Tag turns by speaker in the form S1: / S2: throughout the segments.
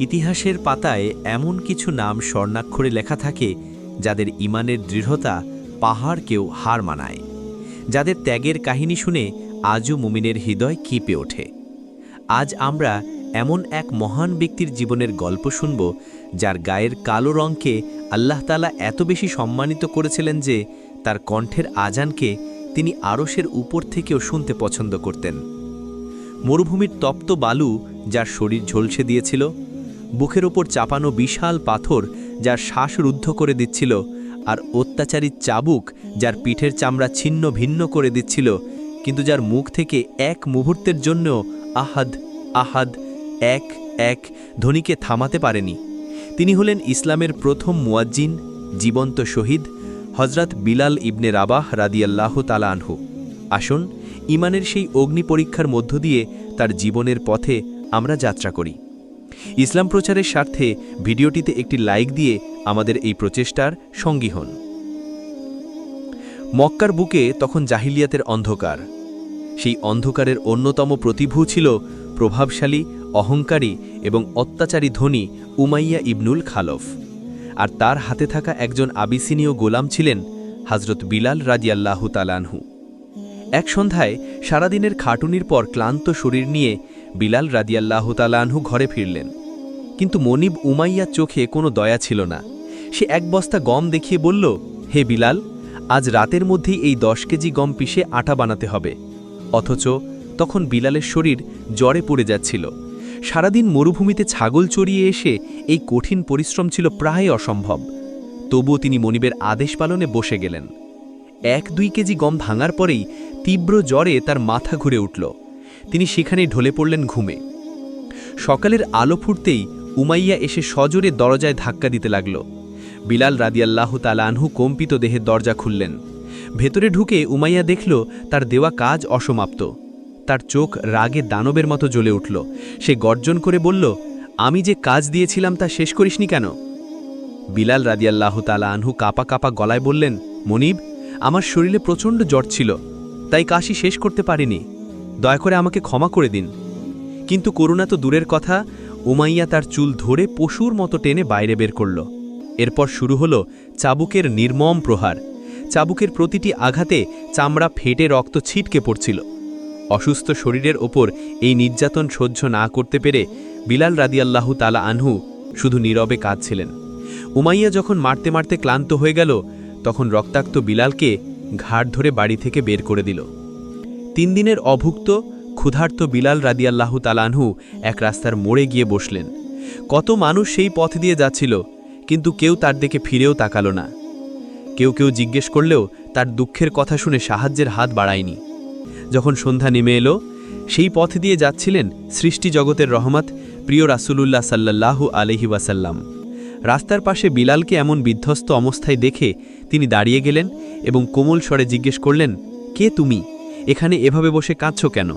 S1: ইতিহাসের পাতায় এমন কিছু নাম স্বর্ণাক্ষরে লেখা থাকে, যাদের ইমানের দৃঢ়তা পাহাড়কেও হার মানায়, যাদের ত্যাগের কাহিনী শুনে আজও মুমিনের হৃদয় কিপে ওঠে। আজ আমরা এমন এক মহান ব্যক্তির জীবনের গল্প শুনব, যার গায়ের কালো রঙকে আল্লাহতালা এত বেশি সম্মানিত করেছিলেন যে তার কণ্ঠের আজানকে তিনি আরশের উপর থেকেও শুনতে পছন্দ করতেন। মরুভূমির তপ্ত বালু যার শরীর ঝলসে দিয়েছিল বুকের ওপর চাপানো বিশাল পাথর যার শ্বাস রুদ্ধ করে দিচ্ছিল আর অত্যাচারী চাবুক যার পিঠের চামড়া ছিন্ন ভিন্ন করে দিচ্ছিল, কিন্তু যার মুখ থেকে এক মুহূর্তের জন্য আহাদ আহাদ, এক এক ধ্বনিকে থামাতে পারেনি। তিনি হলেন ইসলামের প্রথম মুয়াজ্জিন, জীবন্ত শহীদ হজরত বিলাল ইবনে রাবাহ রাদিয়াল্লাহ তালা আনহু। আসুন ইমানের সেই অগ্নি পরীক্ষার মধ্য দিয়ে তার জীবনের পথে আমরা যাত্রা করি। ইসলাম প্রচারের স্বার্থে ভিডিওটিতে একটি লাইক দিয়ে আমাদের এই প্রচেষ্টার সঙ্গী হন। মক্কার বুকে তখন জাহিলিয়াতের অন্ধকার। সেই অন্ধকারের অন্যতম প্রতিভূ ছিল প্রভাবশালী, অহংকারী এবং অত্যাচারী ধনী উমাইয়া ইবনুল খালফ। আর তার হাতে থাকা একজন আবিসিনীয় গোলাম ছিলেন হজরত বিলাল রাজিয়াল্লাহু তালানহু এক সন্ধ্যায় সারাদিনের খাটুনির পর ক্লান্ত শরীর নিয়ে বিলাল রাদিয়াল্লাহু তালানহু ঘরে ফিরলেন। কিন্তু মনিব উমাইয়ার চোখে কোনো দয়া ছিল না। সে এক বস্তা গম দেখিয়ে বলল, হে বিলাল, আজ রাতের মধ্যেই এই দশ কেজি গম পিষে আটা বানাতে হবে। অথচ তখন বিলালের শরীর জ্বরে পড়ে যাচ্ছিল। সারাদিন মরুভূমিতে ছাগল চড়িয়ে এসে এই কঠিন পরিশ্রম ছিল প্রায় অসম্ভব। তবুও তিনি মনিবের আদেশ পালনে বসে গেলেন। এক দুই কেজি গম ভাঙার পরেই তীব্র জ্বরে তার মাথা ঘুরে উঠল। তিনি সেখানেই ঢলে পড়লেন ঘুমে। সকালের আলো ফুটতেই উমাইয়া এসে সজোরে দরজায় ধাক্কা দিতে লাগল। বিলাল রাদিয়াল্লাহ তালানহু কম্পিত দেহের দরজা খুললেন। ভেতরে ঢুকে উমাইয়া দেখল, তার দেওয়া কাজ অসমাপ্ত। তার চোখ রাগে দানবের মতো জ্বলে উঠল। সে গর্জন করে বলল, আমি যে কাজ দিয়েছিলাম তা শেষ করিসনি কেন? বিলাল রাদিয়াল্লাহ তালা আনহু কাপা কাপা গলায় বললেন, মনিব, আমার শরীরে প্রচণ্ড জ্বর ছিল, তাই কাশি শেষ করতে পারিনি। দয়া করে আমাকে ক্ষমা করে দিন। কিন্তু করুণা তো দূরের কথা, উমাইয়া তার চুল ধরে পশুর মতো টেনে বাইরে বের করল। এরপর শুরু হলো চাবুকের নির্মম প্রহার। চাবুকের প্রতিটি আঘাতে চামড়া ফেটে রক্ত ছিটকে পড়ছিল। অসুস্থ শরীরের ওপর এই নির্যাতন সহ্য না করতে পেরে বিলাল রাদিয়াল্লাহু তালা আনহু শুধু নীরবে কাঁদছিলেন। উমাইয়া যখন মারতে মারতে ক্লান্ত হয়ে গেল, তখন রক্তাক্ত বিলালকে ঘাট ধরে বাড়ি থেকে বের করে দিল। তিন দিনের অভুক্ত, ক্ষুধার্ত বিলাল রাদিয়াল্লাহু তালানহু এক রাস্তার মোড়ে গিয়ে বসলেন। কত মানুষ সেই পথ দিয়ে যাচ্ছিল, কিন্তু কেউ তার দিকে ফিরেও তাকালো না। কেউ কেউ জিজ্ঞেস করলেও তার দুঃখের কথা শুনে সাহায্যের হাত বাড়ায়নি। যখন সন্ধ্যা নেমে এলো, সেই পথ দিয়ে যাচ্ছিলেন সৃষ্টি জগতের রহমত, প্রিয় রাসূলুল্লাহ সাল্লাল্লাহু আলহি ওয়াসাল্লাম। রাস্তার পাশে বিলালকে এমন বিধ্বস্ত অবস্থায় দেখে তিনি দাঁড়িয়ে গেলেন এবং কোমল স্বরে জিজ্ঞেস করলেন, কে তুমি? এখানে এভাবে বসে কাঁদছ কেন?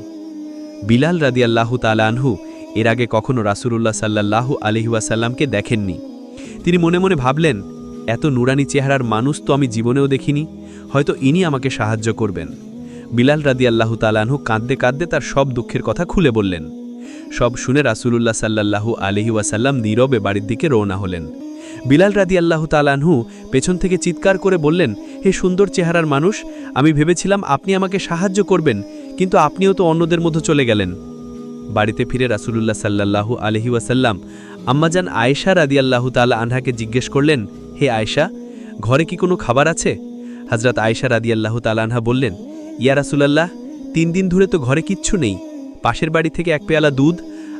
S1: বিলাল রাদিয়াল্লাহু তালানহু এর আগে কখনো রাসূলুল্লাহ সাল্লাল্লাহু আলহিউসাল্লামকে দেখেননি। তিনি মনে মনে ভাবলেন, এত নুরানি চেহারার মানুষ তো আমি জীবনেও দেখিনি, হয়তো ইনি আমাকে সাহায্য করবেন। বিলাল রাদিয়াল্লাহু তালানহু কাঁদতে কাঁদতে তার সব দুঃখের কথা খুলে বললেন। সব শুনে রাসূলুল্লাহ সাল্লাল্লাহু আলহি ওয়াসাল্লাম নীরবে বাড়ির দিকে রওনা হলেন। বিলাল রাদি আল্লাহ তালানহু পেছন থেকে চিৎকার করে বললেন, হে সুন্দর চেহারার মানুষ, আমি ভেবেছিলাম আপনি আমাকে সাহায্য করবেন, কিন্তু আপনিও তো অন্যদের মধ্যে চলে গেলেন। বাড়িতে ফিরে রাসূলুল্লাহ সাল্লাল্লাহু আলহি ওয়াসাল্লাম আম্মাজান আয়েশা রাদি আল্লাহ তালা আনহাকে জিজ্ঞেস করলেন, হে আয়েশা, ঘরে কি কোনো খাবার আছে? হজরত আয়েশা রাদি আল্লাহ তালানহা বললেন, ইয়া রাসুলাল্লাহ, তিন দিন ধরে তো ঘরে কিচ্ছু নেই। পাশের বাড়ি থেকে এক পেয়ালা দুধ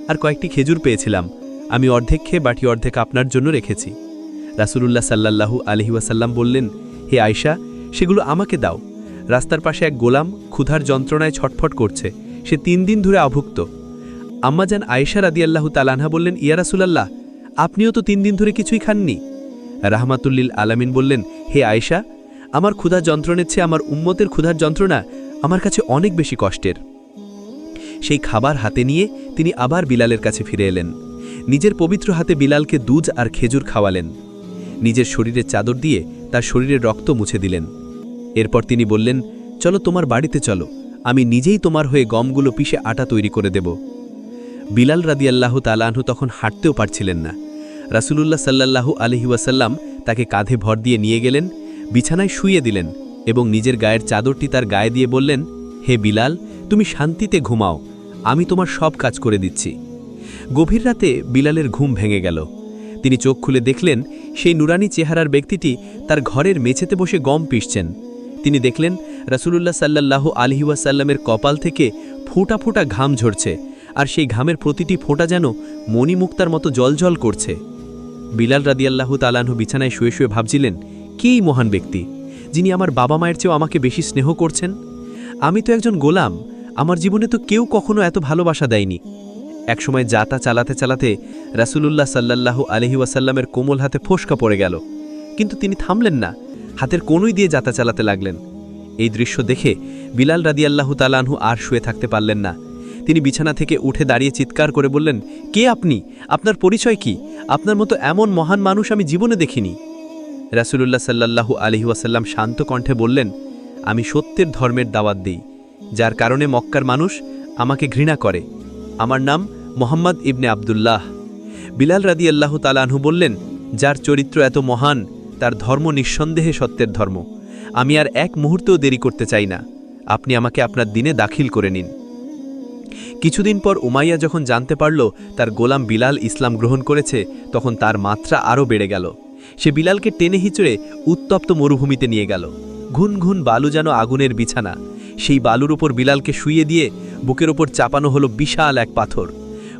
S1: আর কয়েকটি খেজুর পেয়েছিলাম। আমি অর্ধেক খেয়ে বাটি অর্ধেক আপনার জন্য রেখেছি। রাসুলুল্লাহ সাল্লাল্লাহু আলহি ওয়াসাল্লাম বললেন, হে আয়শা, সেগুলো আমাকে দাও। রাস্তার পাশে এক গোলাম ক্ষুধার যন্ত্রণায় ছটফট করছে। সে তিন দিন ধরে অভুক্ত আম্মাজান আয়েশা রাদিয়াল্লাহু তালানহা বললেন, ইয়া রাসুলাল্লাহ, আপনিও তো তিন দিন ধরে কিছুই খাননি? রাহমাতুল্লিল আলামিন বললেন, হে আয়েশা, আমার ক্ষুধার যন্ত্রণের চেয়ে আমার উম্মতের ক্ষুধার যন্ত্রণা আমার কাছে অনেক বেশি কষ্টের। সেই খাবার হাতে নিয়ে তিনি আবার বিলালের কাছে ফিরে এলেন। নিজের পবিত্র হাতে বিলালকে দুধ আর খেজুর খাওয়ালেন। নিজের শরীরের চাদর দিয়ে তার শরীরের রক্ত মুছে দিলেন। এরপর তিনি বললেন, চলো তোমার বাড়িতে চলো, আমি নিজেই তোমার হয়ে গমগুলো পিষে আটা তৈরি করে দেব। বিলাল রাদিয়াল্লাহু তালাহু তখন হাঁটতেও পারছিলেন না। রাসূলুল্লাহ সাল্লাল্লাহু আলহি ওয়াসাল্লাম তাকে কাঁধে ভর দিয়ে নিয়ে গেলেন, বিছানায় শুইয়ে দিলেন এবং নিজের গায়ের চাদরটি তার গায়ে দিয়ে বললেন, হে বিলাল, তুমি শান্তিতে ঘুমাও, আমি তোমার সব কাজ করে দিচ্ছি। গভীর রাতে বিলালের ঘুম ভেঙে গেল। তিনি চোখ খুলে দেখলেন, সেই নুরানি চেহারার ব্যক্তিটি তার ঘরের মেঝেতে বসে গম পিষছেন। তিনি দেখলেন, রাসূলুল্লাহ সাল্লাল্লাহু আলহি ওয়াসাল্লামের কপাল থেকে ফোঁটা ফোঁটা ঘাম ঝরছে, আর সেই ঘামের প্রতিটি ফোঁটা যেন মণিমুক্তার মতো জলজল করছে। বিলাল রাদিয়াল্লাহু তালাহু বিছানায় শুয়ে শুয়ে ভাবছিলেন কেই মহান ব্যক্তি, যিনি আমার বাবা মায়ের চেয়েও আমাকে বেশি স্নেহ করছেন? আমি তো একজন গোলাম, আমার জীবনে তো কেউ কখনো এত ভালোবাসা দেয়নি। একসময় যাতা চালাতে চালাতে রাসূলুল্লাহ সাল্লাল্লাহু আলহি ওয়াসাল্লামের কোমল হাতে ফোসকা পড়ে গেল। কিন্তু তিনি থামলেন না, হাতের কোনোই দিয়ে যাতা চালাতে লাগলেন। এই দৃশ্য দেখে বিলাল রাদিয়াল্লাহু তালানহু আর শুয়ে থাকতে পারলেন না। তিনি বিছানা থেকে উঠে দাঁড়িয়ে চিৎকার করে বললেন, কে আপনি? আপনার পরিচয় কি? আপনার মতো এমন মহান মানুষ আমি জীবনে দেখিনি। রাসূলুল্লাহ সাল্লাল্লাহু আলহি ওয়াসাল্লাম শান্ত কণ্ঠে বললেন, আমি সত্যের ধর্মের দাওয়াত দিই, যার কারণে মক্কার মানুষ আমাকে ঘৃণা করে। আমার নাম মোহাম্মদ ইবনে আবদুল্লাহ। বিলাল রাদি আল্লাহ তালানহু বললেন, যার চরিত্র এত মহান, তার ধর্ম নিঃসন্দেহে সত্যের ধর্ম। আমি আর এক মুহূর্তেও দেরি করতে চাই না। আপনি আমাকে আপনার দিনে দাখিল করে নিন। কিছুদিন পর উমাইয়া যখন জানতে পারল তার গোলাম বিলাল ইসলাম গ্রহণ করেছে, তখন তার মাত্রা আরও বেড়ে গেল। সে বিলালকে টেনে হিচড়ে উত্তপ্ত মরুভূমিতে নিয়ে গেল। ঘুন ঘুন বালু যেন আগুনের বিছানা। সেই বালুর ওপর বিলালকে শুইয়ে দিয়ে বুকের ওপর চাপানো হলো বিশাল এক পাথর।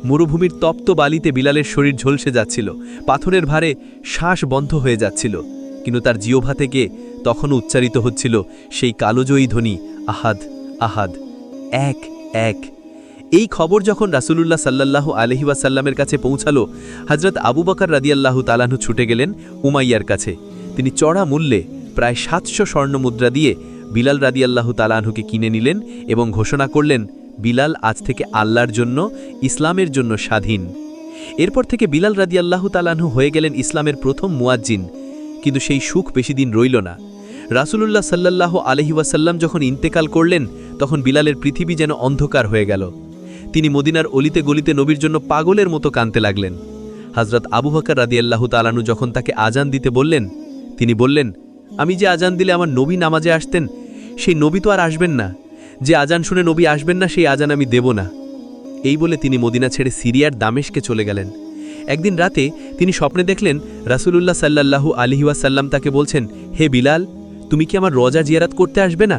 S1: মরুভূমির তপ্ত বালিতে বিলালের শরীর ঝলসে যাচ্ছিল। পাথরের ভারে শ্বাস বন্ধ হয়ে যাচ্ছিল। কিন্তু তার জিওভা থেকে তখনও উচ্চারিত হচ্ছিল, সেই কালোজয়ী ধ্বনি, আহাদ আহাদ, এক এক। এই খবর যখন রাসুলুল্লাহ সাল্লাল্লাহু আলহি ওয়াসাল্লামের কাছে পৌঁছালো হজরত আবু বকর রাদিয়াল্লাহু তালাহু ছুটে গেলেন উমাইয়ার কাছে। তিনি চড়া মূল্যে প্রায় সাতশো স্বর্ণ মুদ্রা দিয়ে বিলাল রাদিয়াল্লাহু তালাহুকে কিনে নিলেন এবং ঘোষণা করলেন বিলাল আজ থেকে আল্লাহর জন্য, ইসলামের জন্য স্বাধীন। এরপর থেকে বিলাল রাদিয়াল্লাহু তালাহু হয়ে গেলেন ইসলামের প্রথম মুয়াজ্জিন। কিন্তু সেই সুখ বেশি দিন রইল না। রাসূলুল্লাহ সাল্লাল্লাহু আলহি ওয়াসাল্লাম যখন ইন্তেকাল করলেন, তখন বিলালের পৃথিবী যেন অন্ধকার হয়ে গেল। তিনি মদিনার অলিতে গলিতে নবীর জন্য পাগলের মতো কানতে লাগলেন। হজরত আবু হকার রাদিয়াল্লাহু তালানু যখন তাকে আজান দিতে বললেন, তিনি বললেন, আমি যে আজান দিলে আমার নবী নামাজে আসতেন, সেই নবী তো আর আসবেন না। যে আজান শুনে নবী আসবেন না, সেই আজান আমি দেব না। এই বলে তিনি মদিনা ছেড়ে সিরিয়ার দামেশকে চলে গেলেন। একদিন রাতে তিনি স্বপ্নে দেখলেন, রাসূলুল্লাহ সাল্লাল্লাহু আলহি ওয়াসাল্লাম তাকে বলছেন, হে বিলাল, তুমি কি আমার রজা জিয়ারাত করতে আসবে না?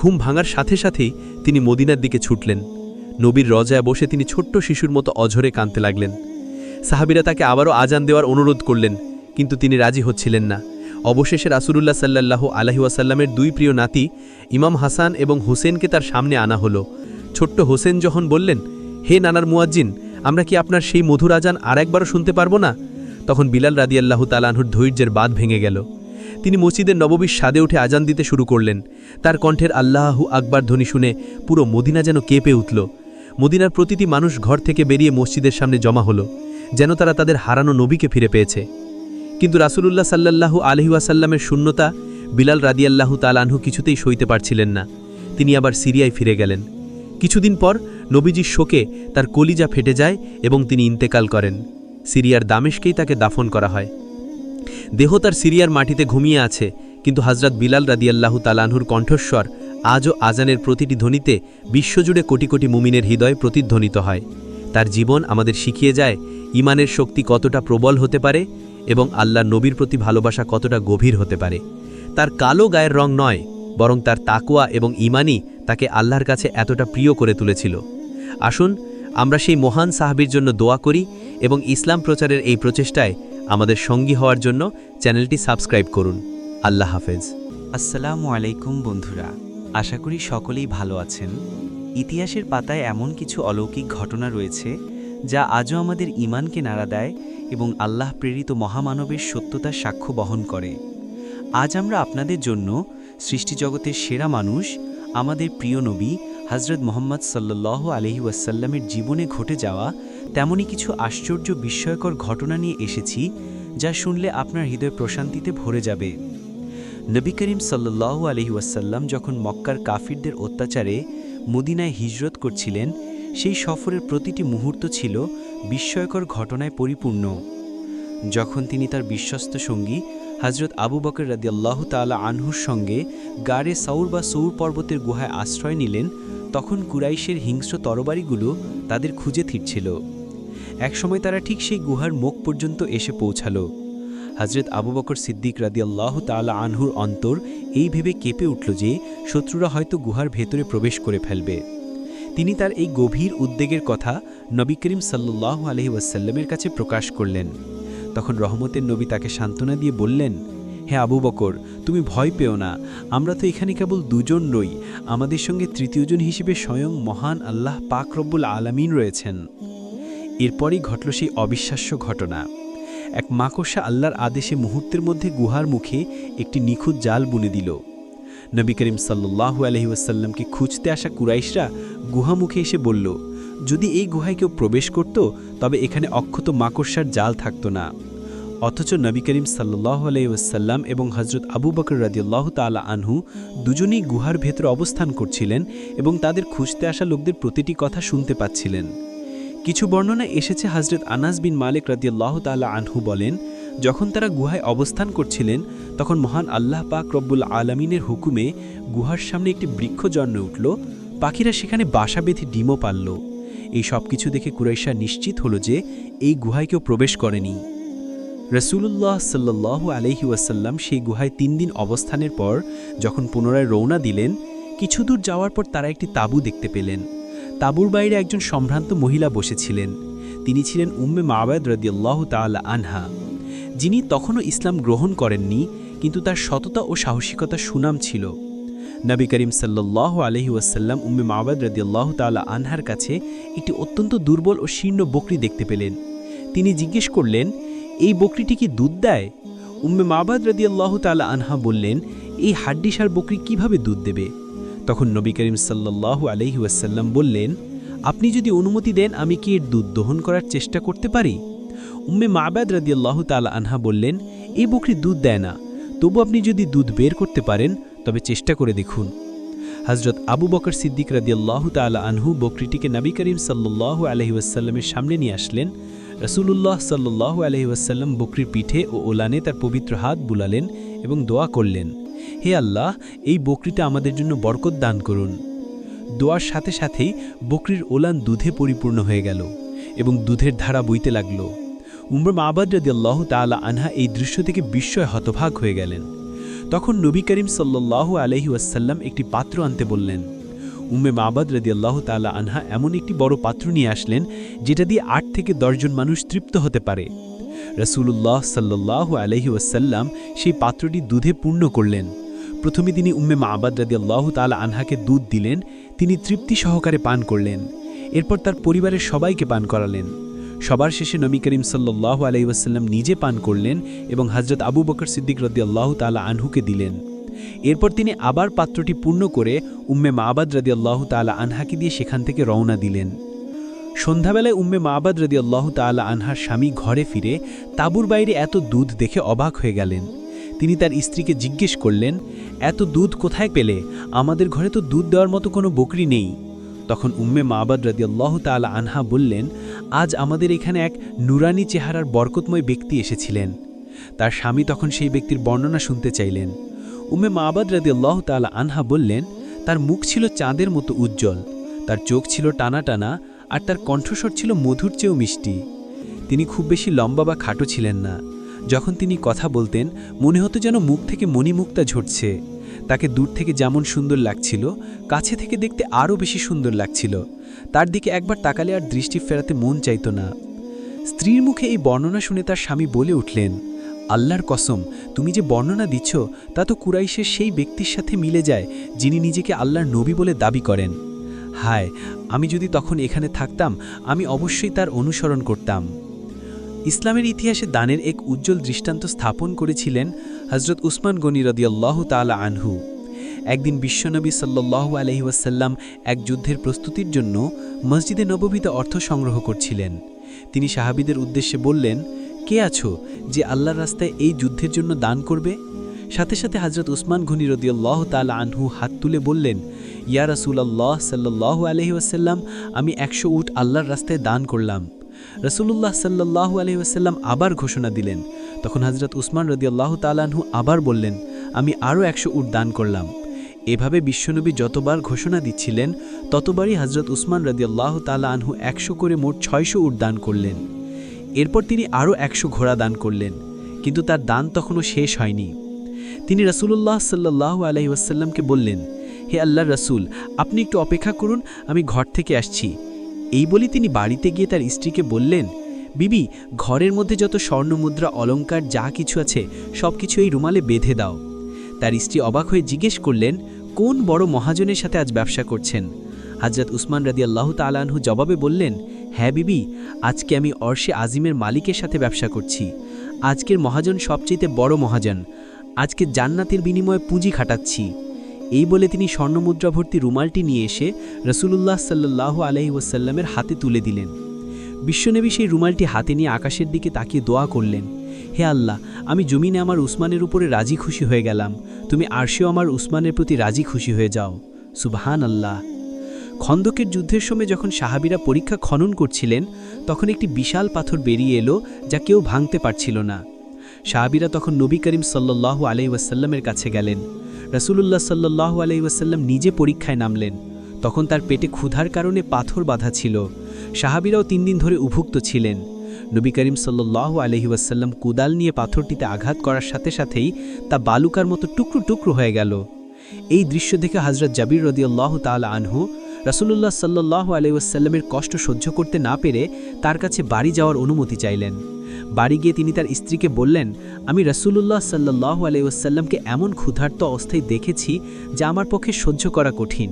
S1: ঘুম ভাঙার সাথে সাথেই তিনি মদিনার দিকে ছুটলেন। নবীর রজায় বসে তিনি ছোট্ট শিশুর মতো অঝরে কাঁদতে লাগলেন। সাহাবিরা তাকে আবারও আজান দেওয়ার অনুরোধ করলেন, কিন্তু তিনি রাজি হচ্ছিলেন না। অবশেষে রাসূলুল্লাহ সাল্লাল্লাহু আলহি ওয়াসাল্লামের দুই প্রিয় নাতি, ইমাম হাসান এবং হোসেনকে তার সামনে আনা হলো। ছোট্ট হোসেন যখন বললেন, হে নানার মুয়াজ্জিন, আমরা কি আপনার সেই মধুর আজান আর একবারও শুনতে পারব না? তখন বিলাল রাদিয়াল্লাহু তালানহুর ধৈর্যের বাদ ভেঙে গেল। তিনি মসজিদের নববীর সাদে উঠে আজান দিতে শুরু করলেন। তার কণ্ঠের আল্লাহু আকবার ধ্বনি শুনে পুরো মদিনা যেন কেঁপে উঠল। মদিনার প্রতিটি মানুষ ঘর থেকে বেরিয়ে মসজিদের সামনে জমা হলো, যেন তারা তাদের হারানো নবীকে ফিরে পেয়েছে। কিন্তু রাসূলুল্লাহ সাল্লাল্লাহু আলহি ওয়াসাল্লামের শূন্যতা বিলাল রাদিয়াল্লাহু তালানহু কিছুতেই সইতে পারছিলেন না। তিনি আবার সিরিয়ায় ফিরে গেলেন। কিছুদিন পর নবীজির শোকে তার কলিজা ফেটে যায় এবং তিনি ইন্তেকাল করেন। সিরিয়ার দামেশকেই তাকে দাফন করা হয়। দেহ তার সিরিয়ার মাটিতে ঘুমিয়ে আছে, কিন্তু হজরত বিলাল রাদিয়াল্লাহু তালানহুর কণ্ঠস্বর আজও আজানের প্রতিটি ধ্বনিতে বিশ্বজুড়ে কোটি কোটি মুমিনের হৃদয় প্রতিধ্বনিত হয়। তার জীবন আমাদের শিখিয়ে যায়, ইমানের শক্তি কতটা প্রবল হতে পারে এবং আল্লাহ নবীর প্রতি ভালোবাসা কতটা গভীর হতে পারে। তার কালো গায়ের রং নয়, বরং তার তাকুয়া এবং ইমানই তাকে আল্লাহর কাছে এতটা প্রিয় করে তুলেছিল। আসুন, আমরা সেই মহান সাহাবির জন্য দোয়া করি এবং ইসলাম প্রচারের এই প্রচেষ্টায় আমাদের সঙ্গী হওয়ার জন্য চ্যানেলটি সাবস্ক্রাইব করুন। আল্লাহ হাফেজ।
S2: আসসালামু আলাইকুম বন্ধুরা, আশা করি সকলেই ভালো আছেন। ইতিহাসের পাতায় এমন কিছু অলৌকিক ঘটনা রয়েছে যা আজও আমাদের ইমানকে নাড়া দেয় এবং আল্লাহ প্রেরিত মহামানবের সত্যতার সাক্ষ্য বহন করে। আজ আমরা আপনাদের জন্য সৃষ্টিজগতের সেরা মানুষ, আমাদের প্রিয় নবী হজরত মোহাম্মদ সাল্লাহ আলহি ওয়াসাল্লামের জীবনে ঘটে যাওয়া তেমনই কিছু আশ্চর্য বিস্ময়কর ঘটনা নিয়ে এসেছি, যা শুনলে আপনার হৃদয় প্রশান্তিতে ভরে যাবে। নবী করিম সাল্লাহ আলহি ওয়াসাল্লাম যখন মক্কার কাফিরদের অত্যাচারে মদিনায় হিজরত করছিলেন, সেই সফরের প্রতিটি মুহূর্ত ছিল বিস্ময়কর ঘটনায় পরিপূর্ণ। যখন তিনি তার বিশ্বস্ত সঙ্গী হজরত আবু বকর রাদিয়াল্লাহু তাআলা আনহুর সঙ্গে গাড়ে সৌর বা সৌর পর্বতের গুহায় আশ্রয় নিলেন, তখন কুরাইশের হিংস্র তরবারিগুলো তাদের খুঁজে ফিরছিল। একসময় তারা ঠিক সেই গুহার মুখ পর্যন্ত এসে পৌঁছালো। হজরত আবু বকর সিদ্দিক রাদিয়াল্লাহ তাআলা আনহুর অন্তর এই ভেবে কেঁপে উঠল যে শত্রুরা হয়তো গুহার ভেতরে প্রবেশ করে ফেলবে। তিনি তার এই গভীর উদ্বেগের কথা নবী করিম সাল্লাহ আলহি ওয়াসাল্লামের কাছে প্রকাশ করলেন। তখন রহমতের নবী তাকে সান্ত্বনা দিয়ে বললেন, হে আবু বকর, তুমি ভয় পেও না। আমরা তো এখানে কেবল দুজন রই। আমাদের সঙ্গে তৃতীয়জন হিসেবে স্বয়ং মহান আল্লাহ পাক রব্বুল আলামিন রয়েছেন। এরপরই ঘটল সেই অবিশ্বাস্য ঘটনা। এক মাকড়সা আল্লাহর আদেশে মুহূর্তের মধ্যে গুহার মুখে একটি নিখুঁত জাল বুনে দিল। নবী করিম সাল্লু আলহিউসাল্লামকে খুঁজতে আসা কুরাইশরা গুহামুখে এসে বলল, যদি এই গুহায় কেউ প্রবেশ করত, তবে এখানে অক্ষত মাকড়সার জাল থাকত না। অথচ নবী করিম সাল্লাহ আলহিউসাল্লাম এবং হজরত আবু বকর রাদিয়াল্লাহ তালা আনহু দুজনেই গুহার ভেতর অবস্থান করছিলেন এবং তাদের খুঁজতে আসা লোকদের প্রতিটি কথা শুনতে পাচ্ছিলেন। কিছু বর্ণনা এসেছে হজরত আনাস বিন মালিক রাদিয়াল্লাহ তালা আনহু বলেন, যখন তারা গুহায় অবস্থান করছিলেন তখন মহান আল্লাহ পাক রব্বুল আলমিনের হুকুমে গুহার সামনে একটি বৃক্ষ জন্মে উঠল, পাখিরা সেখানে বাসা বেঁধে ডিমও পারল এই সব কিছু দেখে কুরাইশা নিশ্চিত হল যে এই গুহায় কেউ প্রবেশ করেনি। রসুল্লাহ সাল্লাহ আলহি ওয়াসাল্লাম সেই গুহায় তিন দিন অবস্থানের পর যখন পুনরায় রওনা দিলেন, কিছু দূর যাওয়ার পর তারা একটি তাঁবু দেখতে পেলেন। তাঁবুর বাইরে একজন সম্ভ্রান্ত মহিলা বসেছিলেন। তিনি ছিলেন উম্মে মাবাদ রদিয়াল্লাহ তাআলা আনহা। যিনি তখনও ইসলাম গ্রহণ করেননি কিন্তু তার সততা ও সাহসিকতা সুনাম ছিল। নবী করিম সাল্লাহ আলহি ওয়াসাল্লাম উম্মে মাবাদ রদিয়াল্লাহ তাআলা আনহার কাছে একটি অত্যন্ত দুর্বল ও শীর্ণ বকরি দেখতে পেলেন। তিনি জিজ্ঞেস করলেন, এই বকরিটি কি দুধ দেয়? উম্মে মাবাদ রদিয়াল্লাহ তাআলা আনহা বললেন, এই হাড্ডিসার বকরি কীভাবে দুধ দেবে? তখন নবী করিম সাল্লাহ আলহি ওয়াসাল্লাম বললেন, আপনি যদি অনুমতি দেন, আমি কি এর দুধ দহন করার চেষ্টা করতে পারি? উম্মে মাবাদ রাদিয়াল্লাহ তালা আনহা বললেন, এই বকরি দুধ দেয় না। তবু আপনি যদি দুধ বের করতে পারেন, তবে চেষ্টা করে দেখুন। হজরত আবু বকর সিদ্দিক রাদিয়াল্লাহ তালা আনহু বকরিটিকে নবী করিম সাল্লাহ আলহি ওয়াসাল্লামের সামনে নিয়ে আসলেন। রসুলুল্লাহ সাল্লাহ আলহি ওয়াসাল্লাম বকরির পিঠে ও ওলানে তার পবিত্র হাত বুলালেন এবং দোয়া করলেন, হে আল্লাহ, এই বকরিটা আমাদের জন্য বরকত দান করুন। দোয়ার সাথে সাথেই বকরির ওলান দুধে পরিপূর্ণ হয়ে গেল এবং দুধের ধারা বইতে লাগল। উমর মাবাদ রদিয়াল্লাহ তালা আনহা এই দৃশ্য থেকে বিস্ময় হতভাগ হয়ে গেলেন। তখন নবী করিম সাল্লাহ আলহি ওয়াসাল্লাম একটি পাত্র আনতে বললেন উম্মে মাবাদ রদিয়াল্লাহ তালা আনহা এমন একটি বড় পাত্র নিয়ে আসলেন, যেটা দিয়ে আট থেকে দশজন মানুষ তৃপ্ত হতে পারে। রসুল্লাহ সাল্লাহ আলহি ওয়াসাল্লাম সেই পাত্রটি দুধে পূর্ণ করলেন। প্রথমে তিনি উম্মে মাবাদ রাদিয়াল্লাহ তালা আনহাকে দুধ দিলেন, তিনি তৃপ্তি সহকারে পান করলেন। এরপর তার পরিবারের সবাইকে পান করালেন। সবার শেষে নবী করিম সাল্লাহ আলাইসাল্লাম নিজে পান করলেন এবং হজরত আবু বকর সিদ্দিক রদিয়াল্লাহ তালা আনহুকে দিলেন। এরপর তিনি আবার পাত্রটি পূর্ণ করে উম্মে মাবাদ রদিয়াল্লাহ তালা আনহাকে দিয়ে সেখান থেকে রওনা দিলেন। সন্ধ্যাবেলায় উম্মে মাবাদ রদিয়াল্লাহ তালা আনহার স্বামী ঘরে ফিরে তাঁবুর বাইরে এত দুধ দেখে অবাক হয়ে গেলেন। তিনি তার স্ত্রীকে জিজ্ঞেস করলেন, এত দুধ কোথায় পেলে? আমাদের ঘরে তো দুধ দেওয়ার মতো কোনো বকরি নেই। তখন উম্মে মাবাদ রাদিয়াল্লাহ তালা আনহা বললেন আজ আমাদের এখানে এক নুরানি চেহারার বরকতময় ব্যক্তি এসেছিলেন। তার স্বামী তখন সেই ব্যক্তির বর্ণনা শুনতে চাইলেন। উম্মে মাবাদ রাদিয়াল্লাহ তালা আনহা বললেন, তার মুখ ছিল চাঁদের মতো উজ্জ্বল, তার চোখ ছিল টানা টানা আর তার কণ্ঠস্বর ছিল মধুর চেয়েও মিষ্টি। তিনি খুব বেশি লম্বা বা খাটো ছিলেন না। যখন তিনি কথা বলতেন, মনে হতো যেন মুখ থেকে মণিমুক্তা ঝরছে। তাকে দূর থেকে যেমন সুন্দর লাগছিল, কাছে থেকে দেখতে আরও বেশি সুন্দর লাগছিল। তার দিকে একবার তাকালে আর দৃষ্টি ফেরাতে মন চাইত না। স্ত্রীর মুখে এই বর্ণনা শুনে তার স্বামী বলে উঠলেন, আল্লাহর কসম, তুমি যে বর্ণনা দিচ্ছ, তা তো কুরাইশের সেই ব্যক্তির সাথে মিলে যায়, যিনি নিজেকে আল্লাহর নবী বলে দাবি করেন। হায়, আমি যদি তখন এখানে থাকতাম, আমি অবশ্যই তার অনুসরণ করতাম। ইসলামের ইতিহাসে দানের এক উজ্জ্বল দৃষ্টান্ত স্থাপন করেছিলেন হজরত উসমান গনি রদিয়াল্লাহ তালা আনহু। একদিন বিশ্বনবী সাল্লাহ আলহি ওয়াসাল্লাম এক যুদ্ধের প্রস্তুতির জন্য মসজিদে নবমীতে অর্থ সংগ্রহ করছিলেন। তিনি সাহাবিদের উদ্দেশ্যে বললেন, কে আছো যে আল্লাহর রাস্তায় এই যুদ্ধের জন্য দান করবে? সাথে সাথে হজরত উসমান ঘনি রদিয়াল্লাহ তালা আনহু হাত তুলে বললেন, ইয়া রাসূলুল্লাহ সাল্লাল্লাহু আলাইহি ওয়াসাল্লাম, আমি একশো উট আল্লাহর রাস্তায় দান করলাম। রসুলুল্লাহ সাল্লাল্লাহু আলাইহি ওয়াসাল্লাম আবার ঘোষণা দিলেন। তখন হজরত উসমান রদিয়াল্লাহু তালাহু আবার বললেন, আমি আরও একশো উট দান করলাম। এভাবে বিশ্বনবী যতবার ঘোষণা দিচ্ছিলেন, ততবারই হজরত উসমান রদিয়াল্লাহ তালা আনহু একশো করে মোট ছয়শো উট দান করলেন। এরপর তিনি আরও একশো ঘোড়া দান করলেন, কিন্তু তার দান তখনও শেষ হয়নি। তিনি রসুল্লাহ সাল্লাহ আলহি ওয়াসাল্লামকে বললেন, হে আল্লাহ রসুল, আপনি একটু অপেক্ষা করুন, আমি ঘর থেকে আসছি। এই বলে তিনি বাড়িতে গিয়ে তার স্ত্রীকে বললেন, বিবি, ঘরের মধ্যে যত স্বর্ণমুদ্রা অলঙ্কার যা কিছু আছে সব কিছু এই রুমালে বেঁধে দাও। তার স্ত্রী অবাক হয়ে জিজ্ঞেস করলেন কোন বড় মহাজনের সাথে আজ ব্যবসা করছেন? হাজরত উসমান রাদি আল্লাহ তালাহু জবাবে বললেন হ্যাঁ বিবি, আজকে আমি অর্শে আজিমের মালিকের সাথে ব্যবসা করছি। আজকের মহাজন সবচেয়ে বড় মহাজন। আজকে জান্নাতের বিনিময়ে পুঁজি খাটাচ্ছি। এই বলে তিনি স্বর্ণমুদ্রা ভর্তি রুমালটি নিয়ে এসে রসুলুল্লাহ সাল্লাহ আলহি ওয়াসাল্লামের হাতে তুলে দিলেন। বিশ্বনবী সেই রুমালটি হাতে নিয়ে আকাশের দিকে তাকিয়ে দোয়া করলেন। হে আল্লাহ, আমি জমিনে আমার উসমানের উপরে রাজি খুশি হয়ে গেলাম। তুমি আরশেও আমার উসমানের প্রতি রাজি খুশি হয়ে যাও। সুবহান আল্লাহ খন্দকের যুদ্ধের সময় যখন সাহাবিরা পরীক্ষা খনন করছিলেন, তখন একটি বিশাল পাথর বেরিয়ে এলো যা কেউ ভাঙতে পারছিল না। সাহাবিরা তখন নবী করিম সাল্লাহ ওয়াসাল্লামের কাছে গেলেন। রসুলুল্লাহ সাল্লাহ ওয়াসাল্লাম নিজে পরীক্ষায় নামলেন। তখন তার পেটে ক্ষুধার কারণে পাথর বাঁধা ছিল। সাহাবিরাও তিন দিন ধরে উভুক্ত ছিলেন। নবী করিম সাল্লাহ আলহি ওয়াসাল্লাম কুদাল নিয়ে পাথরটিতে আঘাত করার সাথে সাথেই তা বালুকার মতো টুকরো টুকরো হয়ে গেল। এই দৃশ্য দেখে হজরত জাবির রদিয়াল্লাহ তালা আনহু রাসুলুল্লাহ সাল্লাহ আলাইসাল্লামের কষ্ট সহ্য করতে না পেরে তার কাছে বাড়ি যাওয়ার অনুমতি চাইলেন। বাড়ি গিয়ে তিনি তার স্ত্রীকে বললেন, আমি রাসুলুল্লাহ সাল্লাহ আলাইসাল্লামকে এমন ক্ষুধার্ত অবস্থায় দেখেছি যা আমার পক্ষে সহ্য করা কঠিন।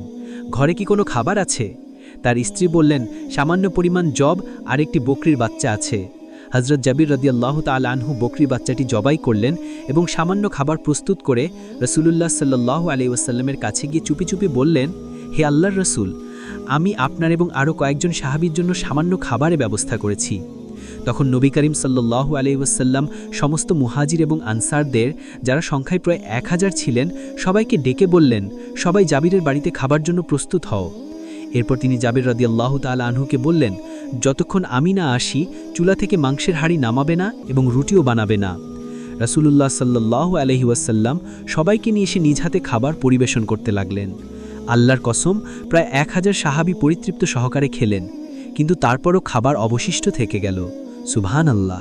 S2: ঘরে কি কোনো খাবার আছে? তার স্ত্রী বললেন, সামান্য পরিমাণ জব আর একটি বকরির বাচ্চা আছে। হজরত জাবির রদিয়াল্লাহ তাল আনহু বকরি বাচ্চাটি জবাই করলেন এবং সামান্য খাবার প্রস্তুত করে রসুলুল্লাহ সাল্লাহ আলি ওয়াসাল্লামের কাছে গিয়ে চুপি চুপি বললেন, হে আল্লাহর রসুল, আমি আপনার এবং আরও কয়েকজন সাহাবির জন্য সামান্য খাবারের ব্যবস্থা করেছি। তখন নবী করিম সাল্লাহ আলহিউসাল্লাম সমস্ত মুহাজির এবং আনসারদের, যারা সংখ্যায় প্রায় এক হাজার ছিলেন, সবাইকে ডেকে বললেন, সবাই জাবিরের বাড়িতে খাবার জন্য প্রস্তুত হও। এরপর তিনি জাবির রদি আল্লাহ তাল আনহুকে বললেন, যতক্ষণ আমি না আসি, চুলা থেকে মাংসের হাড়ি নামাবে না এবং রুটিও বানাবে না। রাসুলুল্লাহ সাল্লাহ আলহি ওয়াসাল্লাম সবাইকে নিয়ে এসে নিজ হাতে খাবার পরিবেশন করতে লাগলেন। আল্লাহর কসম, প্রায় এক হাজার সাহাবি পরিতৃপ্ত সহকারে খেলেন, কিন্তু তারপরও খাবার অবশিষ্ট থেকে গেল। সুবহান আল্লাহ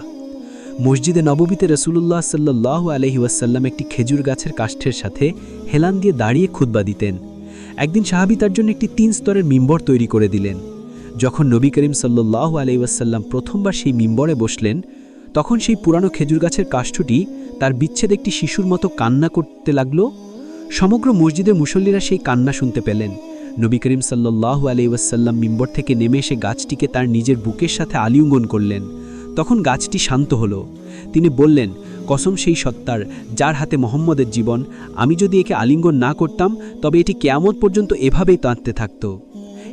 S2: মসজিদে নববীতে রসুলুল্লাহ সাল্লাহ আলহি ওয়াসাল্লাম একটি খেজুর গাছের কাষ্ঠের সাথে হেলান দিয়ে দাঁড়িয়ে খুতবা দিতেন। একদিন সাহাবি তার জন্য একটি তিন স্তরের মিম্বর তৈরি করে দিলেন। যখন নবী করিম সাল্লাহ আলাইসাল্লাম প্রথমবার সেই মিম্বরে বসলেন, তখন সেই পুরানো খেজুর গাছের কাষ্ঠটি তার বিচ্ছেদ একটি শিশুর মতো কান্না করতে লাগল। সমগ্র মসজিদের মুসল্লিরা সেই কান্না শুনতে পেলেন। নবী করিম সাল্লাহ আলাইসাল্লাম মিম্বর থেকে নেমে এসে গাছটিকে তার নিজের বুকের সাথে আলিঙ্গন করলেন। তখন গাছটি শান্ত হল। তিনি বললেন, কসম সেই সত্তার, যার হাতে মোহাম্মদের জীবন। আমি যদি একে আলিঙ্গন না করতাম, তবে এটি কেয়ামত পর্যন্ত এভাবেই তাঁততে থাকত।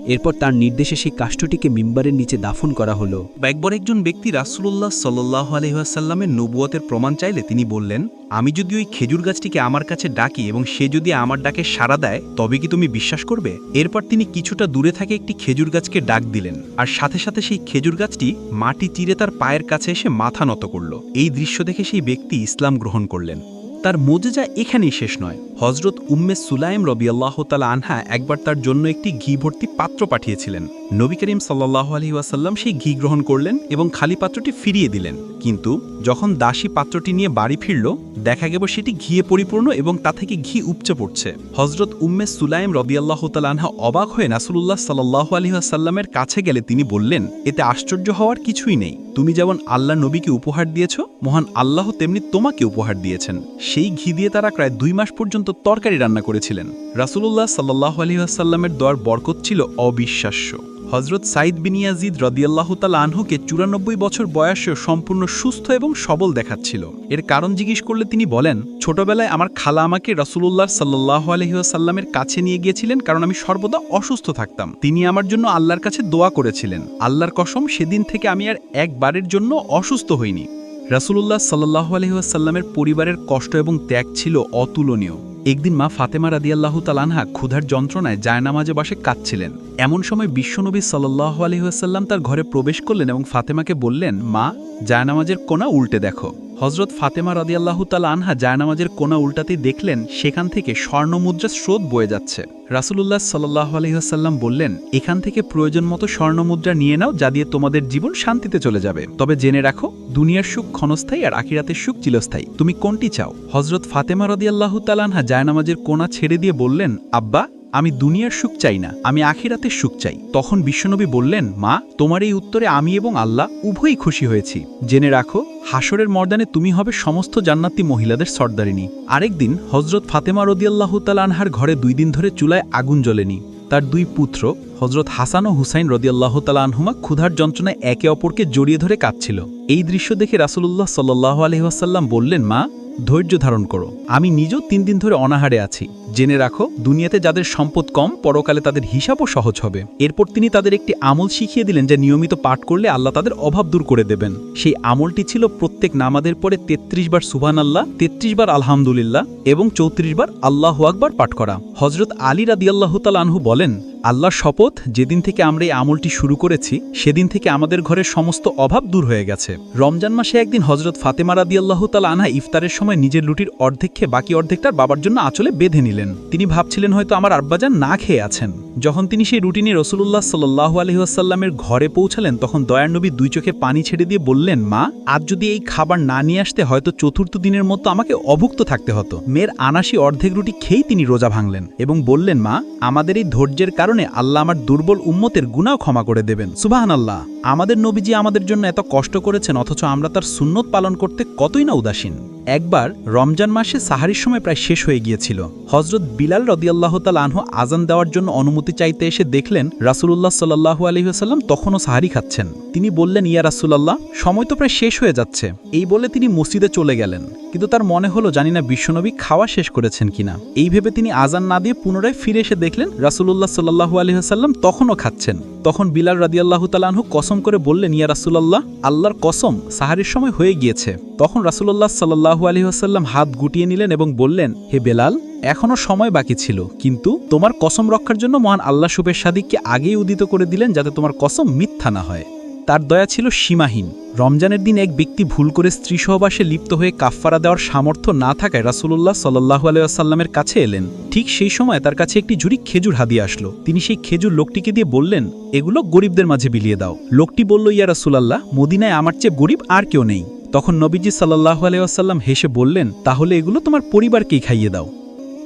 S2: এরপর তার নির্দেশে সেই কাষ্ঠটিকে মিম্বারের নিচে দাফন করা হলো।
S3: একবার একজন ব্যক্তি রাসুল্লাহ সাল্লাহ আলহাসাল্লামের নবুয়তের প্রমাণ চাইলে তিনি বললেন, আমি যদি ওই খেজুর গাছটিকে আমার কাছে ডাকি এবং সে যদি আমার ডাকে সাড়া দেয়, তবে কি তুমি বিশ্বাস করবে? এরপর তিনি কিছুটা দূরে থাকে একটি খেজুর গাছকে ডাক দিলেন, আর সাথে সাথে সেই খেজুর গাছটি মাটি চিরে তার পায়ের কাছে এসে মাথা নত করল। এই দৃশ্য দেখে সেই ব্যক্তি ইসলাম গ্রহণ করলেন। তার মোজেজা এখানেই শেষ নয়। হজরত উম্মে সুলাইম রবিআল্লাহ তালা আনহা একবার তার জন্য একটি ঘি ভর্তি পাত্র পাঠিয়েছিলেন। নবী করিম সাল্লাহ আলহি ওয়াসাল্লাম সেই ঘি গ্রহণ করলেন এবং খালি পাত্রটি ফিরিয়ে দিলেন। কিন্তু যখন দাসী পাত্রটি নিয়ে বাড়ি ফিরল, দেখা গেল সেটি ঘিয়ে পরিপূর্ণ এবং তা থেকে ঘি উপচে পড়ছে। হজরত উম্মে সুলাইম রবিআল্লাহ আনহা অবাক হয়ে নাসুল্লাহ সাল্লাহ আলহিহাসাল্লামের কাছে গেলে তিনি বললেন, এতে আশ্চর্য হওয়ার কিছুই নেই। তুমি যেমন আল্লাহ নবীকে উপহার দিয়েছ, মহান আল্লাহ তেমনি তোমাকে উপহার দিয়েছেন। সেই ঘি দিয়ে তারা প্রায় দুই মাস পর্যন্ত তরকারি রান্না করেছিলেন। রাসুলুল্লাহ সাল্লাহ আলহিহাসাল্লামের দোয়ার বরকত ছিল অবিশ্বাস্য। হজরত সাইদ বিনিয়াজিদ রদিয়াল্লাহতাল আনহুকে চুরানব্বই বছর বয়সেও সম্পূর্ণ সুস্থ এবং সবল দেখাচ্ছিল। এর কারণ জিজ্ঞেস করলে তিনি বলেন, ছোটবেলায় আমার খালা আমাকে রসুল্লাহ সাল্লাহ আলহিহাসাল্লামের কাছে নিয়ে গিয়েছিলেন কারণ আমি সর্বদা অসুস্থ থাকতাম। তিনি আমার জন্য আল্লাহর কাছে দোয়া করেছিলেন। আল্লাহর কসম, সেদিন থেকে আমি আর একবারের জন্য অসুস্থ হইনি। রাসুলুল্লাহ সাল্লাহ আলহিহাসাল্লামের পরিবারের কষ্ট এবং ত্যাগ ছিল অতুলনীয়। একদিন মা ফাতেমা রাদিয়াল্লাহু তালানহা ক্ষুধার যন্ত্রণায় জায়নামাজে বাসে কাঁদছিলেন। এমন সময় বিশ্বনবী সাল্লাহ আলহিহাসাল্লাম তার ঘরে প্রবেশ করলেন এবং ফাতেমাকে বললেন, মা, জায়নামাজের কোনা উল্টে দেখো। হজরত ফাতেমা রাদিয়াল্লাহু তালা আনহা জায়নামাজের কোনা উল্টাতেই দেখলেন, সেখান থেকে স্বর্ণমুদ্রার স্রোত বয়ে যাচ্ছে। রাসুলুল্লাহ সাল্লাহ আলহিহাসাল্লাম বললেন, এখান থেকে প্রয়োজন মতো স্বর্ণমুদ্রা নিয়ে নাও, যা দিয়ে তোমাদের জীবন শান্তিতে চলে যাবে। তবে জেনে রাখো, দুনিয়ার সুখ ক্ষণস্থায়ী আর আখিরাতের সুখ চিরস্থায়ী। তুমি কোনটি চাও? হজরত ফাতেমা রদিয়াল্লাহু তালানহা জায়নামাজের কোনা ছেড়ে দিয়ে বললেন, আব্বা আমি দুনিয়ার সুখ চাই না, আমি আখিরাতের সুখ চাই। তখন বিশ্বনবী বললেন, মা, তোমার এই উত্তরে আমি এবং আল্লাহ উভয়ই খুশি হয়েছি। জেনে রাখো হাসরের মর্দানে তুমি হবে সমস্ত জান্নাতি মহিলাদের সর্দারিনী। আরেকদিন হজরত ফাতেমা রদিয়াল্লাহু তালানহার ঘরে দুই দিন ধরে চুলায় আগুন জ্বলেনি। তার দুই পুত্র হজরত হাসান ও হুসাইন রদিয়াল্লাহ তালানহুমা ক্ষুধার যন্ত্রণায় একে অপরকে জড়িয়ে ধরে কাঁদছিল। এই দৃশ্য দেখে রাসুলুল্লাহ সাল্লাহ আলহিহাসাল্লাম বললেন, মা ধৈর্য ধারণ করো। আমি নিজেও তিন দিন ধরে অনাহারে আছি। জেনে রাখো, দুনিয়াতে যাদের সম্পদ কম, পরকালে তাদের হিসাবও সহজ হবে। এরপর তিনি তাদের একটি আমল শিখিয়ে দিলেন যা নিয়মিত পাঠ করলে আল্লাহ তাদের অভাব দূর করে দেবেন। সেই আমলটি ছিল প্রত্যেক নামাদের পরে ৩৩ বার সুবহান আল্লাহ ৩৩ বার আলহামদুলিল্লাহ এবং চৌত্রিশ বার আল্লাহ আকবার পাঠ করা। হজরত আলী রাদিয়াল্লাহু তাল আনহু বলেন আল্লাহর শপথ, যেদিন থেকে আমরা এই আমলটি শুরু করেছি, সেদিন থেকে আমাদের ঘরের সমস্ত অভাব দূর হয়ে গেছে। রমজান মাসে একদিন হজরত ফাতেমা রাদিয়াল্লাহু তাল আনহা ইফতারের সময় নিজের লুটির অর্ধেক খেয়ে বাকি অর্ধেকটার বাবার জন্য আঁচলে বেঁধে নিলেন। তিনি ভাবছিলেন হয়তো আমার আব্বাজান না খেয়ে আছেন। যখন তিনি সেই রুটিনে রসুল্লাহ সাল্লাহ আলহিহাসাল্লামের ঘরে পৌঁছালেন, তখন দয়ার নবী দুই চোখে পানি ছেড়ে দিয়ে বললেন, মা, আজ যদি এই খাবার না নিয়ে আসতে হয়তো চতুর্থ দিনের মতো আমাকে অভুক্ত থাকতে হতো। মেয়ের আনাসি অর্ধেক রুটি খেয়েই তিনি রোজা ভাঙলেন এবং বললেন, মা, আমাদের এই ধৈর্যের কারণে আল্লাহ আমার দুর্বল উম্মতের গুণাও ক্ষমা করে দেবেন। সুবাহান আল্লাহ আমাদের নবীজি আমাদের জন্য এত কষ্ট করেছেন, অথচ আমরা তার সুন্নত পালন করতে কতই না উদাসীন। একবার রমজান মাসে সাহারির সময় প্রায় শেষ হয়ে গিয়েছিল। হজরত বিলাল রদিয়াল্লাহ তাল আনহু আজান দেওয়ার জন্য অনুমতি চাইতে এসে দেখলেন, রাসুলুল্লাহ সাল্লাহু আলহিহাস্লাম তখনও সাহারি খাচ্ছেন। তিনি বললেন, ইয়া রাসুলাল্লাহ, সময় তো প্রায় শেষ হয়ে যাচ্ছে। এই বলে তিনি মসজিদে চলে গেলেন। কিন্তু তার মনে হলো, জানি না বিশ্বনবী খাওয়া শেষ করেছেন কিনা? এই ভেবে তিনি আজান না দিয়ে পুনরায় ফিরে এসে দেখলেন, রাসুলুল্লাহ সাল্লাহু আলহিহাস্লাম তখনও খাচ্ছেন। তখন বিলাল রাদিয়াল্লাহু তালাহু কসম করে বললেন, ইয়া রাসুলাল্লাহ, আল্লাহর কসম সাহারির সময় হয়ে গিয়েছে। তখন রাসুল্লাহ সাল্লাহু আলহিহাস্লাম হাত গুটিয়ে নিলেন এবং বললেন, হে বেলাল এখনও সময় বাকি ছিল, কিন্তু তোমার কসম রক্ষার জন্য মহান আল্লাহ সুবের সাদিককে আগেই উদিত করে দিলেন যাতে তোমার কসম মিথ্যা না হয়। তার দয়া ছিল সীমাহীন। রমজানের দিন এক ব্যক্তি ভুল করে স্ত্রী সহবাসে লিপ্ত হয়ে কাফফারা দেওয়ার সামর্থ্য না থাকায় রাসুলুল্লাহ সাল্লাহু আলাইসাল্লামের কাছে এলেন। ঠিক সেই সময় তার কাছে একটি ঝুড়ি খেজুর হাদিয়ে আসলো। তিনি সেই খেজুর লোকটিকে দিয়ে বললেন, এগুলো গরিবদের মাঝে বিলিয়ে দাও। লোকটি বলল, ইয়া রাসুলাল্লাহ, মদিনায় আমার চেয়ে গরিব আর কেউ নেই। তখন নবীজি সাল্লাহ আলিয়াসাল্লাম হেসে বললেন তাহলে এগুলো তোমার পরিবারকেই খাইয়ে দাও।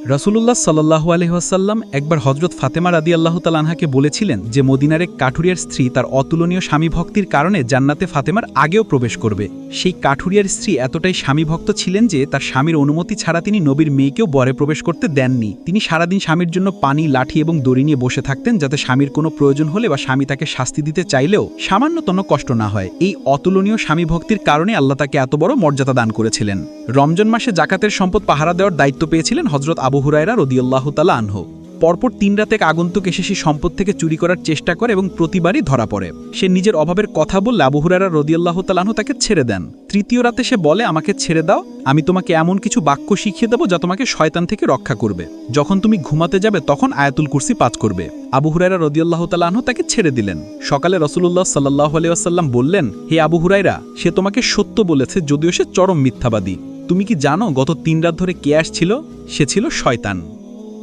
S3: রাসুলুল্লাহ সাল্লাহু আলহিহাসাল্লাম একবার হজরত ফাতেমা রাদি আল্লাহ তালানহাকে বলেছিলেন যে, মদিনার এক কাঠুরিয়ার স্ত্রী তার অতুলনীয় স্বামী ভক্তির কারণে জান্নাতে ফাতেমার আগেও প্রবেশ করবে। সেই কাঠুরিয়ার স্ত্রী এতটাই স্বামী ভক্ত ছিলেন যে, তার স্বামীর অনুমতি ছাড়া তিনি নবীর মেয়েকেও বরে প্রবেশ করতে দেননি। তিনি সারাদিন স্বামীর জন্য পানি, লাঠি এবং দড়ি নিয়ে বসে থাকতেন যাতে স্বামীর কোনো প্রয়োজন হলে বা স্বামী তাকে শাস্তি দিতে চাইলেও সামান্যতন কষ্ট না হয়। এই অতুলনীয় স্বামী ভক্তির কারণে আল্লাহ তাকে এত বড় মর্যাদা দান করেছিলেন। রমজান মাসে জাকাতের সম্পদ পাহারা দেওয়ার দায়িত্ব পেয়েছিলেন হজরত আবু হুরায়রা রদিয়াল্লাহ তালা আনহু। পরপর তিন রাতে আগন্তুক এসে সে সম্পদ থেকে চুরি করার চেষ্টা করে এবং প্রতিবারই ধরা পড়ে। সে নিজের অভাবের কথা বললে আবু হুরায়রা রদিয়াল্লাহ তালাহু তাকে ছেড়ে দেন। তৃতীয় রাতে সে বলে, আমাকে ছেড়ে দাও, আমি তোমাকে এমন কিছু বাক্য শিখিয়ে দেবো যা তোমাকে শয়তান থেকে রক্ষা করবে। যখন তুমি ঘুমাতে যাবে, তখন আয়াতুল কুরসি পাঠ করবে। আবু হুরায়রা রদিয়াল্লাহ তালাহু তাকে ছেড়ে দিলেন। সকালে রসুল্লাহ সাল্লাহ আলিয়াসাল্লাম বললেন, হে আবু হুরাইরা সে তোমাকে সত্য বলেছে, যদিও সে চরম মিথ্যাবাদী। তুমি কি জানো গত তিন রাত ধরে কে আসছিল? সে ছিল শয়তান।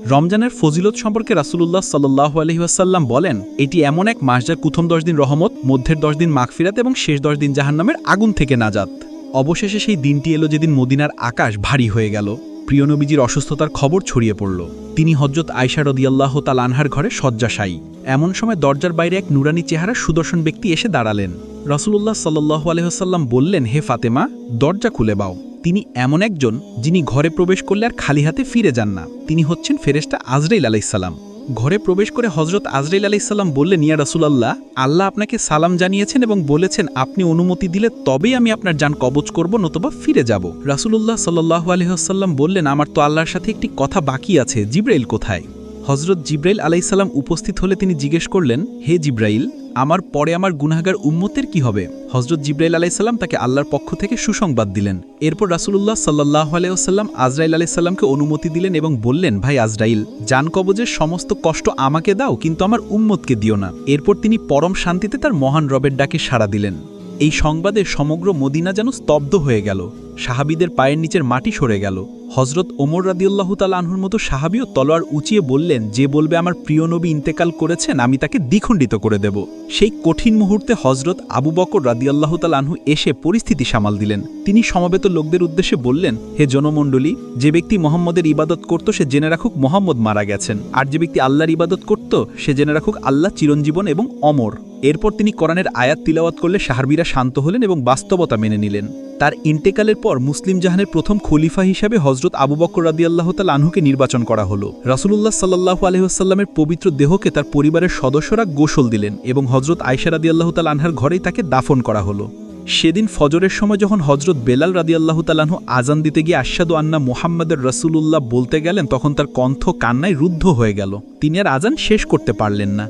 S3: রমজানের ফজিলত সম্পর্কে রাসুলুল্লাহ সাল্লাহ আলহিহাসাল্লাম বলেন, এটি এমন এক মাস যার প্রথম দশ দিন রহমত, মধ্যের দশ দিন মাগফিরাত এবং শেষ দশ দিন জাহান্নামের আগুন থেকে নাজাত। অবশেষে সেই দিনটি এলো যেদিন মদিনার আকাশ ভারী হয়ে গেল। প্রিয়নবীজির অসুস্থতার খবর ছড়িয়ে পড়ল। তিনি হজরত আয়সা রদিয়াল্লাহ তাল আনহার ঘরে শয্যাশায়ী। এমন সময় দরজার বাইরে এক নুরানি চেহারা সুদর্শন ব্যক্তি এসে দাঁড়ালেন। রসুল্লাহ সাল্লাহ আলহিহাসাল্লাম বললেন, হে ফাতেমা, দরজা খুলে বাও। তিনি এমন একজন যিনি ঘরে প্রবেশ করলে আর খালি হাতে ফিরে যান না। তিনি হচ্ছেন ফেরেস্টা আজরাইল আলাইসাল্লাম ঘরে প্রবেশ করে হজরত আজরাইল আলাইসাল্লাম বললেন, ইয়া রাসুলাল্লাহ, আল্লাহ আপনাকে সালাম জানিয়েছেন এবং বলেছেন, আপনি অনুমতি দিলে তবেই আমি আপনার যান কবচ করব, নতুবা ফিরে যাব। রাসুলুল্লাহ সাল্লাহ আলহিহাসাল্লাম বললেন, আমার তো আল্লাহর সাথে একটি কথা বাকি আছে, জিব্রাইল কোথায়? হজরত জিব্রাইল আলাইসাল্লাম উপস্থিত হলে তিনি জিজ্ঞেস করলেন, হে জিব্রাইল আমার পরে আমার গুনাহগার উম্মতের কি হবে? হজরত জিব্রাইল আলাইসাল্লাম তাকে আল্লাহর পক্ষ থেকে সুসংবাদ দিলেন। এরপর রাসুলুল্লাহ সাল্লাহ আলাইসাল্লাম আজরাইল আলাইসাল্লামকে অনুমতি দিলেন এবং বললেন, ভাই আজরাইল জান কবজের সমস্ত কষ্ট আমাকে দাও, কিন্তু আমার উম্মতকে দিও না। এরপর তিনি পরম শান্তিতে তার মহান রবের ডাকে সাড়া দিলেন। এই সংবাদে সমগ্র মদিনা যেন স্তব্ধ হয়ে গেল। সাহাবিদের পায়ের নিচের মাটি সরে গেল। হজরত ওমর রাদিউল্লাহ তাল আনহুর মতো সাহাবিও তলোয়ার উঁচিয়ে বললেন, যে বলবে আমার প্রিয় নবী ইন্তেকাল করেছেন, আমি তাকে দ্বিখণ্ডিত করে দেব। সেই কঠিন মুহূর্তে হজরত আবু বকর রাদিয়াল্লাহ তাল আনহু এসে পরিস্থিতি সামাল দিলেন। তিনি সমবেত লোকদের উদ্দেশ্যে বললেন, হে জনমণ্ডলী, যে ব্যক্তি মোহাম্মদের ইবাদত করত, সে জেনে রাখুক মোহাম্মদ মারা গেছেন। আর যে ব্যক্তি আল্লাহর ইবাদত করত, সে জেনে রাখুক আল্লাহ চিরঞ্জীবন এবং অমর। এরপর তিনি কোরআনের আয়াত তিলাওয়াত করলে সাহারবিরা শান্ত হলেন এবং বাস্তবতা মেনে নিলেন। তার ইন্টেকালের পর মুসলিম জাহানের প্রথম খলিফা হিসাবে হজরত আবু বকর রাদিয়াল্লাহ তাল আনহুকে নির্বাচন করা হলো। রাসুলুল্লাহ সাল্লাহ আলহিহাস্লামের পবিত্র দেহকে তার পরিবারের সদস্যরা গোসল দিলেন এবং হজরত আয়সা রাদিয়াল্লাহ তাল আনহার ঘরেই তাকে দাফন করা হলো। সেদিন ফজরের সময় যখন হজরত বেলাল রাদিয়াল্লাহ তালাহু আজান দিতে গিয়ে আশাদু আন্না মোহাম্মদের রসুলুল্লাহ বলতে গেলেন, তখন তার কণ্ঠ কান্নায় রুদ্ধ হয়ে গেল। তিনি আর আজান শেষ করতে পারলেন না।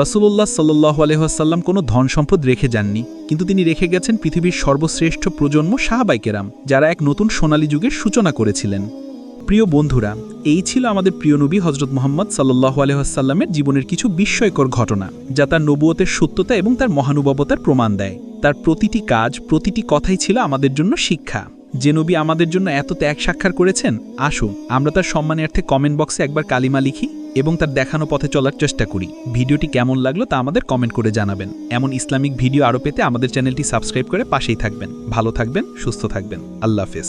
S3: রসুল্লাহ সাল্লাহ আলহাসাল্লাম কোনো ধন সম্পদ রেখে যাননি, কিন্তু তিনি রেখে গেছেন পৃথিবীর সর্বশ্রেষ্ঠ প্রজন্ম সাহাবাইকেরাম যারা এক নতুন সোনালী যুগের সূচনা করেছিলেন। প্রিয় বন্ধুরা, এই ছিল আমাদের প্রিয় নবী হজরত মোহাম্মদ সাল্লাহ আলহাসাল্লামের জীবনের কিছু বিস্ময়কর ঘটনা, যা তার নবুয়তের সত্যতা এবং তার মহানুভবতার প্রমাণ দেয়। তার প্রতিটি কাজ, প্রতিটি কথাই ছিল আমাদের জন্য শিক্ষা। যে নবী আমাদের জন্য এত ত্যাগ সাক্ষাৎ করেছেন, আসুন আমরা তার সম্মানার্থে কমেন্ট বক্সে একবার কালিমা লিখি। এবং তার দেখানো পথে চলার চেষ্টা করি। ভিডিওটি কেমন লাগল তা আমাদের কমেন্ট করে জানাবেন। এমন ইসলামিক ভিডিও আরও পেতে আমাদের চ্যানেলটি সাবস্ক্রাইব করে পাশেই থাকবেন। ভালো থাকবেন, সুস্থ থাকবেন। আল্লাহ হাফেজ।